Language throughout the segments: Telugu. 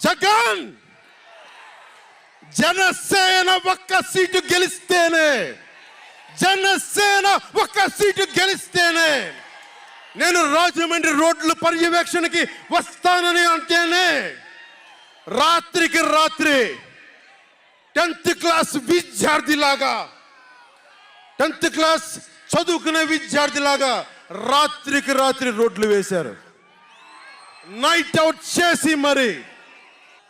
జగన్ జనసేన ఒక్క సీటు గెలిస్తేనే జనసేన ఒక్క సీటు గెలిస్తేనే నేను రాజమండ్రి రోడ్ల పర్యవేక్షణకి వస్తానని అంటేనే రాత్రికి రాత్రి టెన్త్ క్లాస్ విద్యార్థిలాగా టెన్త్ క్లాస్ చదువుకునే విద్యార్థిలాగా రాత్రికి రాత్రి రోడ్లు వేశారు నైట్ అవుట్ చేసి మరి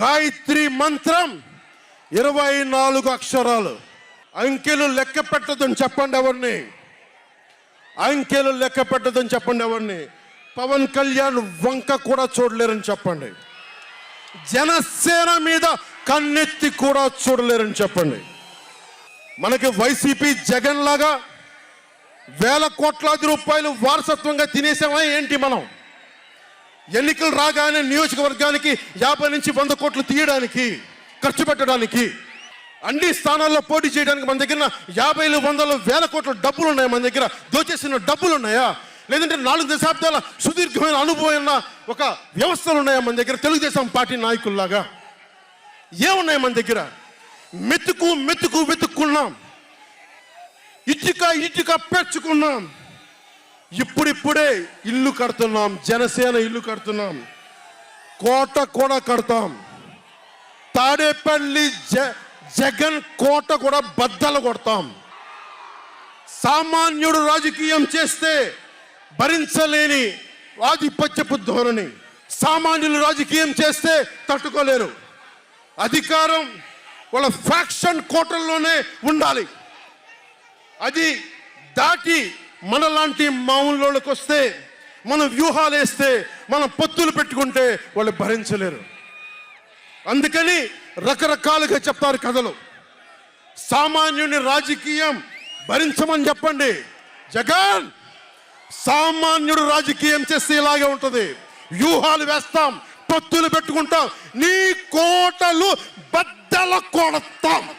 గాయత్రి మంత్రం. ఇరవై నాలుగు అక్షరాలు. అంకెలు లెక్క పెట్టదని చెప్పండి ఎవరిని? అంకెలు లెక్క పెట్టదని చెప్పండి ఎవరిని? పవన్ కళ్యాణ్ వంక కూడా చూడలేరని చెప్పండి. జనసేన మీద కన్నెత్తి కూడా చూడలేరని చెప్పండి. మనకి వైసీపీ జగన్ లాగా వేల కోట్లాది రూపాయలు వారసత్వంగా తినేసామా ఏంటి మనం? ఎన్నికలు రాగానే నియోజకవర్గానికి యాభై నుంచి వంద కోట్లు తీయడానికి ఖర్చు పెట్టడానికి అన్ని స్థానాల్లో పోటీ చేయడానికి మన దగ్గర యాభైలు వందలు వేల కోట్ల డబ్బులు ఉన్నాయి మన దగ్గర. దోచేసిన డబ్బులు ఉన్నాయా లేదంటే నాలుగు దశాబ్దాల సుదీర్ఘమైన అనుభవం ఉన్న ఒక వ్యవస్థలు ఉన్నాయా మన దగ్గర తెలుగుదేశం పార్టీ నాయకుల్లాగా? ఏమున్నాయి మన దగ్గర? మెతుకు మెతుకు వెతుక్కున్నాం. ఇటుక ఇటుక పెంచుకున్నాం ఇప్పుడిప్పుడే ఇల్లు కడుతున్నాం జనసేన ఇల్లు కడుతున్నాం కోట కూడా కడతాం. తాడేపల్లి జ జగన్ కోట కూడా బద్దలు కొడతాం. సామాన్యుడు రాజకీయం చేస్తే భరించలేని ఆధిపత్యపు ధోరణి. సామాన్యులు రాజకీయం చేస్తే తట్టుకోలేరు. అధికారం వాళ్ళ ఫ్యాక్షన్ కోటల్లోనే ఉండాలి. అది దాటి మనలాంటి మామూలు వస్తే మన వ్యూహాలు వేస్తే మనం పొత్తులు పెట్టుకుంటే వాళ్ళు భరించలేరు. అందుకని రకరకాలుగా చెప్తారు కథలు. సామాన్యుని రాజకీయం భరించమని చెప్పండి. జగన్ సామాన్యుడు రాజకీయం చేస్తే ఇలాగే ఉంటుంది. వ్యూహాలు వేస్తాం పొత్తులు పెట్టుకుంటాం నీ కోటలు బద్దల కొడతాం.